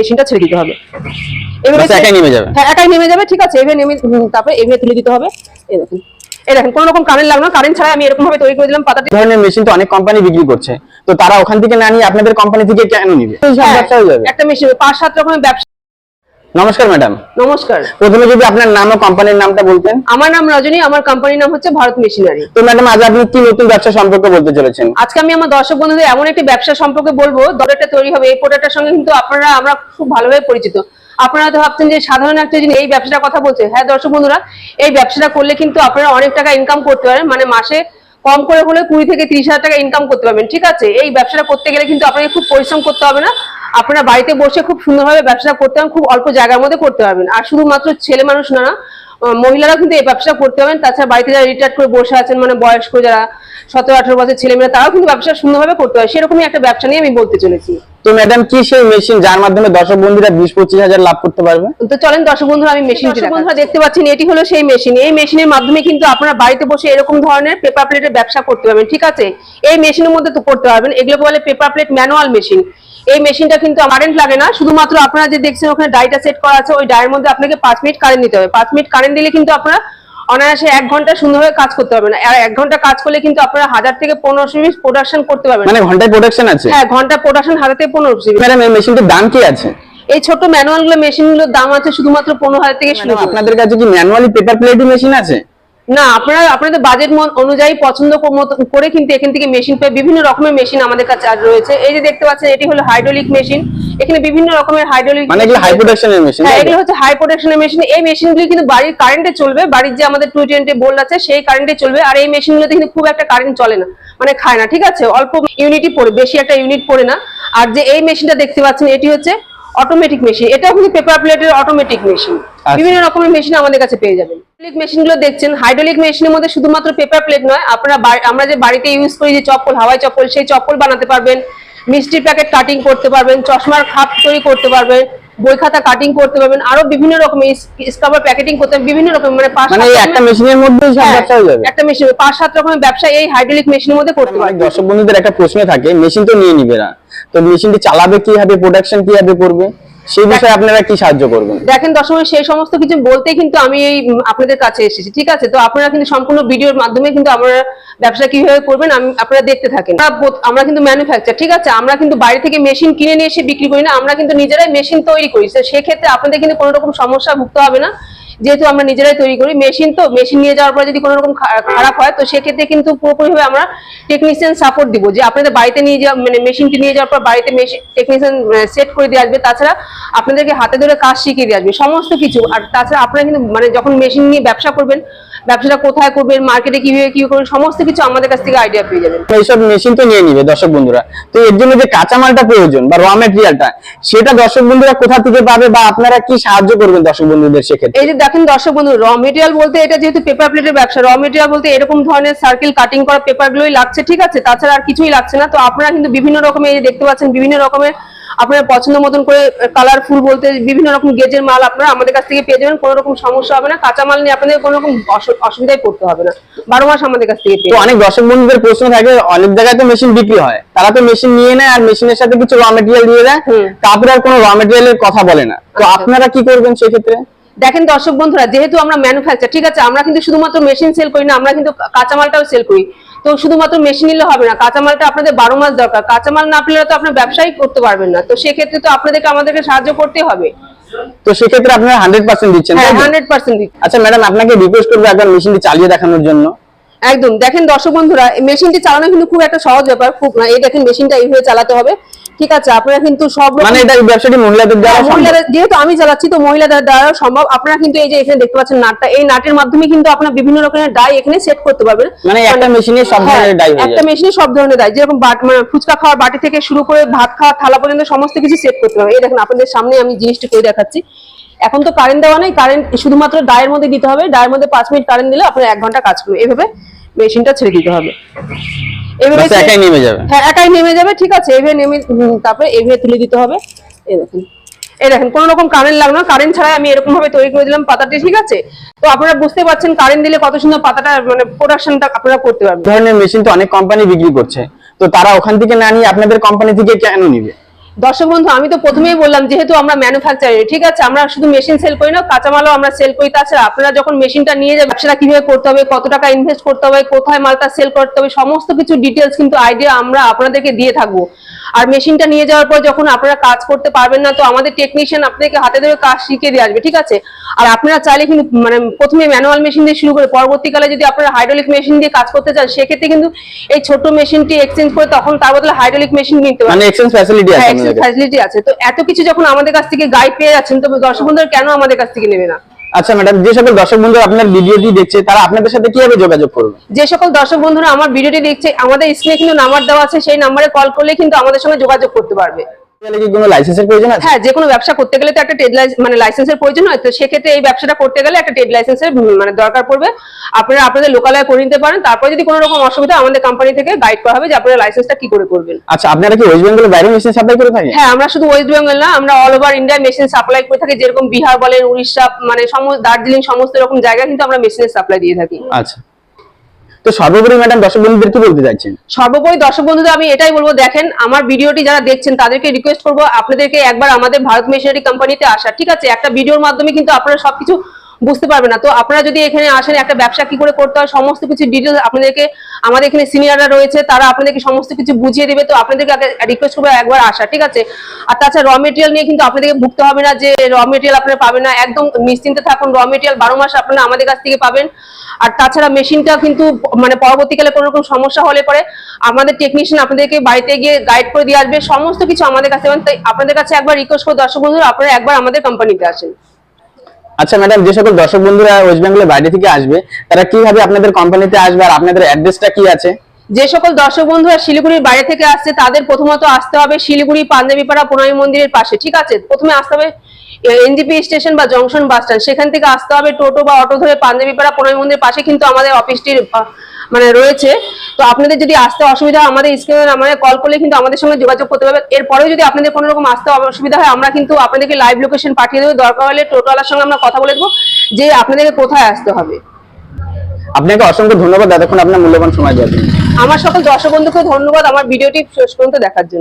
মেশিনটা ছেড়ে দিতে হবে। এভাবে একাই নেমে যাবে। হ্যাঁ একাই নেমে যাবে ঠিক আছে? এভাবে নেমে তারপরে এভাবে তুলে দিতে হবে। এই দেখুন। এই দেখেন কোনো রকম কারেন্ট লাগবে না। কারেন্ট ছাড়া আমি এরকম ভাবে তৈরি করে দিলাম পাতাটি এই ধরনের মেশিন তো অনেক কোম্পানি বিক্রি করছে। তো তারা ওখান থেকে না নিয়ে আপনাদের কোম্পানি থেকে কেন নিবে? হ্যাঁ, একটা মেশিন পাঁচ সাত রকমের ব্যবসা নমস্কার ম্যাডাম। নমস্কার। প্রথমে যদি আপনার নাম ও কোম্পানির নামটা বলতেন। আমার নাম রজনী আমার কোম্পানির নাম হচ্ছে ভারত মেশিনারি। তো ম্যাডাম আজ আপনি কি নতুন ব্যবসা সম্পর্কে বলতে চলেছেন? আজকে আমি আমার দর্শক বন্ধুদের এমন একটি ব্যবসা সম্পর্কে বলব দরটা তৈরি হবে। এই প্রোডাক্টের সঙ্গে কিন্তু আপনারা আমরা খুব ভালোভাবে পরিচিত। আপনারা তো ভাবছেন যে সাধারণ একটা জিনিস এই ব্যবসাটার কথা বলছে। হ্যাঁ দর্শক বন্ধুরা এই ব্যবসাটা করলে কিন্তু আপনারা অনেক টাকা ইনকাম করতে পারেন। মানে মাসে কম করে হলে কুড়ি থেকে তিরিশ হাজার টাকা ইনকাম করতে পারবেন। ঠিক আছে? এই ব্যবসাটা করতে গেলে কিন্তু আপনাকে খুব পরিশ্রম করতে হবে না। আপনারা বাড়িতে বসে খুব সুন্দরভাবে ব্যবসা করতে পারেন খুব অল্প জায়গার মধ্যে করতে পারবেন। আর শুধুমাত্র ছেলে মানুষ না না মহিলারা কিন্তু এই ব্যবসা করতে পারবেন। তাছাড়া বাড়িতে যারা রিটায়ার করে বসে আছেন মানে বয়স্ক যারা সতেরো আঠেরো বছর ছেলেমেয়েরা তারাও কিন্তু ব্যবসা সুন্দরভাবে করতে পারে। সেরকমই একটা ব্যবসা নিয়ে আমি বলতে চলেছি। তো ম্যাডাম কি সেই মেশিন যার মাধ্যমে দর্শক বন্ধুরা বিশ পঁচিশ হাজার লাভ করতে পারবে? তো চলেন দর্শক বন্ধুরা আমি মেশিন বন্ধুরা দেখতে পাচ্ছেন এটি হলো সেই মেশিন এই মেশিনের মাধ্যমে কিন্তু আপনারা বাড়িতে বসে এরকম ধরনের পেপার প্লেটের ব্যবসা করতে পারবেন ঠিক আছে? এই মেশিনের মধ্যে তো করতে পারবেন। এগুলো বলে পেপার প্লেট ম্যানুয়াল মেশিন এই মেশিনটা কিন্তু কারেন্ট লাগে না। শুধুমাত্র আপনারা যে দেখছেন ওখানে ডাইটা সেট করা আছে ওই ডায়ের মধ্যে আপনাকে পাঁচ মিনিট কারেন্ট দিতে হবে। পাঁচ মিনিট কারেন্ট দিলে কিন্তু আপনারা অনায়াসে এক ঘণ্টা সুন্দরভাবে কাজ করতে পারবেন আর এক ঘণ্টা কাজ করলে কিন্তু আপনারা হাজার থেকে পনেরোশো মিনিট প্রোডাকশন করতে পারবেন মানে ঘন্টায় প্রোডাকশন আছে? হ্যাঁ ঘণ্টা প্রোডাকশন হাজার থেকে পনেরোশো ম্যাডাম এই মেশিনটির দাম কি আছে? এই ছোট ম্যানুয়ালগুলো মেশিনগুলোর দাম আছে শুধুমাত্র পনেরো হাজার থেকে শুরু আপনাদের কাছে কি ম্যানুয়ালি পেপার প্লেটিং মেশিন আছে? না আপনারা আপনাদের বাজেট অনুযায়ী পছন্দ করে কিন্তু এখান থেকে মেশিন পাই বিভিন্ন রকমের মেশিন আমাদের কাছে আর রয়েছে। এই যে দেখতে পাচ্ছেন এটি হলো হাইড্রোলিক মেশিন এখানে বিভিন্ন রকমের হাইড্রোলিক মানে এগুলো হাই প্রোডাকশনের মেশিন হ্যাঁ এগুলো হচ্ছে হাই প্রোডাকশনের মেশিন এই মেশিনগুলি কিন্তু বাড়ির কারেন্টে চলবে। বাড়ির যে আমাদের টু টোয়েন্টি বোল্ড আছে সেই কারেন্টে চলবে। আর এই মেশিনগুলোতে কিন্তু খুব একটা কারেন্ট চলে না। মানে খায় না ঠিক আছে? অল্প ইউনিটই পড়ে বেশি একটা ইউনিট পড়ে না। আর যে এই মেশিনটা দেখতে পাচ্ছেন এটি হচ্ছে অটোমেটিক মেশিন এটা কিন্তু পেপার প্লেটের অটোমেটিক মেশিন। বিভিন্ন রকমের মেশিন আমাদের কাছে পেয়ে যাবেন। হাইড্রোলিক মেশিনগুলো দেখছেন। হাইড্রোলিক মেশিনের মধ্যে শুধুমাত্র পেপার প্লেট নয় আপনারা আমরা যে বাড়িতে ইউজ করি যে চপ্পল হাওয়াই চপ্পল সেই চপ্পল বানাতে পারবেন। মিষ্টির প্যাকেট কাটিং করতে পারবেন চশমার খাপ তৈরি করতে পারবেন। বই খাতা কাটিং করতে পারবেন আরও বিভিন্ন রকমের স্কাবার প্যাকেটিং করতে বিভিন্ন রকম মানে পাঁচ মানে একটা মেশিনের মধ্যে সব হ্যাঁ, ব্যবসা হয়ে যাবে। একটা মেশিন পাঁচ সাত রকমের ব্যবসা এই হাইড্রোলিক মেশিনের মধ্যে করতে অনেক পারবেন। দর্শক বন্ধুদের একটা প্রশ্ন থাকে মেশিন তো নিয়ে নিবে না। তো মেশিনটি চালাবে কীভাবে প্রোডাকশন কীভাবে করবে? সেই বিষয়ে আপনারা কি সাহায্য করবেন? দেখেন দর্শক সেই সমস্ত কিছু বলতে কিন্তু আমি এই আপনাদের কাছে এসেছি ঠিক আছে? তো আপনারা কিন্তু সম্পূর্ণ ভিডিওর মাধ্যমে কিন্তু আমরা ব্যবসা কীভাবে করবেন আমি আপনারা দেখতে থাকেন। আমরা কিন্তু ম্যানুফ্যাকচার ঠিক আছে? আমরা কিন্তু বাইরে থেকে মেশিন কিনে নিয়ে এসে বিক্রি করি না আমরা কিন্তু নিজেরাই মেশিন তৈরি করি। তো সেক্ষেত্রে আপনাদের কিন্তু কোনো রকম সমস্যা ভুগতে হবে না। যেহেতু আমরা নিজেরাই তৈরি করি মেশিন তো মেশিন নিয়ে যাওয়ার পরে যদি কোনো রকম খারাপ হয়, তো সেক্ষেত্রে কিন্তু পুরোপুরিভাবে আমরা টেকনিশিয়ান সাপোর্ট দিব। যে আপনাদের বাড়িতে নিয়ে যাওয়া মানে মেশিনটি নিয়ে যাওয়ার পর বাড়িতে টেকনিশিয়ান সেট করে দিয়ে আসবে, তাছাড়া আপনাদেরকে হাতে ধরে কাজ শিখিয়ে দিয়ে আসবে, সমস্ত কিছু। আর তাছাড়া আপনারা কিন্তু মানে যখন মেশিন নিয়ে ব্যবসা করবেন ব্যবসাটা কোথায় করবেন মার্কেটে কীভাবে কি করবেন সমস্ত কিছু আমাদের কাছ থেকে আইডিয়া পেয়ে যাবেন। এইসব মেশিন তো নিয়ে নিবে দর্শক বন্ধুরা। তো এর জন্য যে কাঁচামালটা প্রয়োজন বা র মেটেরিয়ালটা সেটা দর্শক বন্ধুরা কোথা থেকে পাবে বা আপনারা কি সাহায্য করবেন দর্শক বন্ধুদের সেক্ষেত্রে? এই যে দেখেন দর্শক বন্ধু র মেটেরিয়াল বলতে এটা যেহেতু পেপার প্লেটের ব্যবসা র মেটেরিয়াল বলতে এরকম ধরনের সার্কেল কাটিং করা পেপার গুলোই লাগছে ঠিক আছে? তাছাড়া আর কিছুই লাগছে না। তো আপনারা কিন্তু বিভিন্ন রকমের দেখতে পাচ্ছেন বিভিন্ন রকমের আপনার পছন্দ মতন করে কালারফুল বলতে বিভিন্ন রকম গেজের মাল আপনারা আমাদের কাছ থেকে পেয়ে যাবেন কোনো রকম সমস্যা হবে না কাঁচা মাল নিয়ে আপনাদের কোনো রকম অসু- অসুবিধায় পড়তে হবে না। বারো মাস আমাদের কাছ থেকে পেয়ে তো অনেক দর্শক বন্ধুদের প্রশ্ন থাকে অনেক জায়গায় তো মেশিন বিক্রি হয়। তারা তো মেশিন নিয়ে নেয় আর মেশিনের সাথে কিছু র মেটেরিয়াল দিয়ে দেয়। তারপরে আর কোনো র মেটেরিয়ালের কথা বলে না। তো আচ্ছা। আপনারা কি করবেন সেক্ষেত্রে? দেখেন দর্শক বন্ধুরা যেহেতু আমরা ম্যানুফ্যাকচার ঠিক আছে আমরা কিন্তু শুধুমাত্র মেশিন সেল করি না আমরা কিন্তু কাঁচামালটাও সেল করি। তো শুধুমাত্র মেশিন নিলে হবে না কাঁচামালটা আপনাদের বারো মাস দরকার। কাঁচামাল না পেলে তো আপনার ব্যবসায়ী করতে পারবেন না। তো সেক্ষেত্রে তো আপনাদেরকে আমাদেরকে সাহায্য করতে হবে। তো সেক্ষেত্রে আপনারা হান্ড্রেড পার্সেন্ট দিচ্ছেন হ্যাঁ? হান্ড্রেড পার্সেন্ট আচ্ছা ম্যাডাম আপনাকে রিকোয়েস্ট করব একবার মেশিনটি চালিয়ে দেখানোর জন্য। একদম দেখেন দর্শক বন্ধুরা মেশিনটি চালানো কিন্তু খুব একটা সহজ ব্যাপার খুব না এই দেখেন মেশিনটা এইভাবে চালাতে হবে। ঠিক আছে আপনারা কিন্তু সব মানে এটা এই ব্যবসাটি মহিলাদের দ্বারা হ্যাঁ, মহিলাদের যেহেতু আমি চালাচ্ছি তো মহিলাদের দ্বারা সম্ভব। আপনারা কিন্তু এই যে এখানে দেখতে পাচ্ছেন নাটটা এই নাটের মাধ্যমে কিন্তু আপনারা বিভিন্ন রকমের ডাই এখানে সেট করতে পারবেন। মানে একটা মেশিনে সব হ্যাঁ, ধরনের ডাই হয়ে একটা মেশিনে সব ধরনের ডাই। যেরকম বাট মানে ফুচকা খাওয়ার বাটি থেকে শুরু করে ভাত খাওয়া থালা পর্যন্ত সমস্ত কিছু সেট করতে হবে এই দেখুন আপনাদের সামনে আমি জিনিসটি করে দেখাচ্ছি। এখন তো কারেন্ট দেওয়া নেই কারেন্ট শুধুমাত্র ডায়ের মধ্যে দিতে হবে। ডায়ের মধ্যে পাঁচ মিনিট কারেন্ট দিলে আপনার এক ঘণ্টা কাজ করবে এভাবে মেশিনটা ছেড়ে দিতে হবে। এভাবে একাই নেমে যাবে? হ্যাঁ একাই নেমে যাবে ঠিক আছে এভাবে নেমে তারপরে এভাবে তুলে দিতে হবে। এই দেখুন। এই দেখেন কোনো রকম কারেন্ট লাগল না। কারেন্ট ছাড়া আমি এরকম ভাবে তৈরি করে দিলাম পাতাটি ঠিক আছে? তো আপনারা বুঝতে পারছেন কারেন্ট দিলে কত সুন্দর পাতাটা মানে প্রোডাকশনটা আপনারা করতে পারবেন। ধরনের মেশিন তো অনেক কোম্পানি বিক্রি করছে। তো তারা ওখান থেকে না নিয়ে আপনাদের কোম্পানি থেকে কেন নিবে? দর্শক বন্ধু আমি তো প্রথমেই বললাম যেহেতু আমরা ম্যানুফ্যাকচারার ঠিক আছে? আমরা শুধু মেশিন সেল করি না কাঁচামালও আমরা সেল করি। তাছাড়া আপনারা যখন মেশিনটা নিয়ে যাবেন ব্যবসাটা কীভাবে করতে হবে কত টাকা ইনভেস্ট করতে হবে কোথায় মালটা সেল করতে হবে সমস্ত কিছু ডিটেলস কিন্তু আইডিয়া আমরা আপনাদেরকে দিয়ে থাকব। আর মেশিনটা নিয়ে যাওয়ার পর যখন আপনারা কাজ করতে পারবেন না তো আমাদের টেকনিশিয়ান আপনাকে হাতে ধরে কাজ শিখিয়ে দিয়ে আসবে ঠিক আছে? আর আপনারা চাইলে কিন্তু মানে প্রথমে ম্যানুয়াল মেশিন দিয়ে শুরু করে পরবর্তীকালে যদি আপনারা হাইড্রোলিক মেশিন দিয়ে কাজ করতে চান সেক্ষেত্রে কিন্তু এই ছোট মেশিনটি এক্সচেঞ্জ করে তখন তার বদলে হাইড্রোলিক মেশিন কিনতে পারেন মানে এক্সচেঞ্জ ফ্যাসিলিটি আছে আপনাদের কাছে? ফ্যাসিলিটি আছে। তো এত কিছু যখন আমাদের কাছ থেকে গাই পেয়ে যাচ্ছেন তো দর্শক বন্ধুরা কেন আমাদের কাছ থেকে নেবে না? আচ্ছা ম্যাডাম যে সকল দর্শক বন্ধু আপনার ভিডিওটি দেখছে তারা আপনাদের সাথে কীভাবে যোগাযোগ করবে? যে সকল দর্শক বন্ধুরা আমার ভিডিওটি দেখছে আমাদের স্ক্রিনে কিন্তু নাম্বার দেওয়া আছে সেই নাম্বারে কল করলে কিন্তু আমাদের সঙ্গে যোগাযোগ করতে পারবে। কি কোনো লাইসেন্সের প্রয়োজন আছে? হ্যাঁ যে কোনো ব্যবসা করতে গেলে তো একটা ট্রেড মানে লাইসেন্সের প্রয়োজন হয়। তো সেক্ষেত্রে এই ব্যবসাটা করতে গেলে একটা ট্রেড লাইসেন্সের মানে দরকার পড়বে। আপনারা আপনাদের লোকালয়ে করে নিতে পারেন। তারপর যদি কোনো রকম অসুবিধা আমাদের কোম্পানি থেকে গাইড করা হবে যে আপনারা লাইসেন্সটা কি করে করবেন। আচ্ছা আপনারা কি ওয়েস্ট বেঙ্গলের বাইরে মেশিন সাপ্লাই করে থাকেন? হ্যাঁ আমরা শুধু ওয়েস্ট বেঙ্গল না আমরা all over India machine supply করে থাকি। যেরকম বিহার বলেন উড়িষ্যা মানে সমস্ত দার্জিলিং সমস্ত রকম জায়গায় কিন্তু আমরা মেশিনের সাপ্লাই দিয়ে থাকি। আচ্ছা। তো সর্বোপরি ম্যাডাম দর্শক বন্ধুদের কি বলতে চাইছেন? সর্বোপরি দর্শক বন্ধুদের আমি এটাই বলব, দেখেন আমার ভিডিওটি যারা দেখছেন তাদেরকে রিকোয়েস্ট করব, আপনাদেরকে একবার আমাদের ভারত মেশিনারি কোম্পানিতে আসার ঠিক আছে? একটা ভিডিওর মাধ্যমে কিন্তু আপনারা সবকিছু বুঝতে পারবে না। তো আপনারা যদি এখানে আসেন, একটা ব্যবসা কি করে করতে হয়, সমস্ত কিছু ডিটেলস আপনাদেরকে, আমাদের এখানে সিনিয়ররা রয়েছে, তারা আপনাদেরকে সমস্ত কিছু বুঝিয়ে দেবে। তো আপনাদেরকে রিকোয়েস্ট করব একবার আসা, ঠিক আছে? আর তাছাড়া র মেটেরিয়াল নিয়ে কিন্তু আপনাদেরকে ভুগতে হবে না যে র মেটেরিয়াল আপনারা পাবেন না। একদম নিশ্চিন্তে থাকুন র মেটেরিয়াল বারো মাস আপনারা আমাদের কাছ থেকে পাবেন। আর তাছাড়া মেশিনটা কিন্তু মানে পরবর্তীকালে কোনো রকম সমস্যা হলে পরে আমাদের টেকনিশিয়ান আপনাদেরকে বাড়িতে গিয়ে গাইড করে দিয়ে আসবে। সমস্ত কিছু আমাদের কাছে। তাই আপনাদের কাছে একবার রিকোয়েস্ট করে দর্শক বন্ধুরা, আপনারা একবার আমাদের কোম্পানিতে আসেন। আচ্ছা ম্যাডাম যে সকল দর্শক বন্ধুরা ওয়েস্ট বেঙ্গলের বাইরে থেকে আসবে, তারা কীভাবে আপনাদের কোম্পানিতে আসবে আর আপনাদের অ্যাড্রেসটা কি আছে? যে সকল দর্শক বন্ধুরা শিলিগুড়ির বাইরে থেকে আসছে, তাদের প্রথমত আসতে হবে শিলিগুড়ি পাঞ্জাবিপাড়া প্রণয় মন্দিরের পাশে, ঠিক আছে? প্রথমে আসতে হবে এনজিপি স্টেশন বা জংশন বাস স্ট্যান্ড, সেখান থেকে আসতে হবে টোটো বা অটো ধরে পাঞ্জাবিপাড়া প্রণয় মন্দিরের পাশে, কিন্তু আমাদের অফিসটির মানে রয়েছে তো আপনাদের যদি আসতে অসুবিধা হয় আমাদের স্ক্রিনে আমাদের কল করলে কিন্তু আমাদের সঙ্গে যোগাযোগ করতে পারবে এরপরেও যদি আপনাদের কোনো রকম আসতে অসুবিধা হয় আমরা কিন্তু আপনাদেরকে লাইভ লোকেশন পাঠিয়ে দেবো। দরকার হলে টোটোওয়ালার সঙ্গে আমরা কথা বলে দেবো যে আপনাদেরকে কোথায় আসতে হবে। আপনাকে অসংখ্য ধন্যবাদ। এতক্ষণ আপনার মূল্যবান সময় দেওয়ার আমার সকল দর্শক বন্ধুকে ধন্যবাদ আমার ভিডিওটি শেষ পর্যন্ত দেখার জন্য।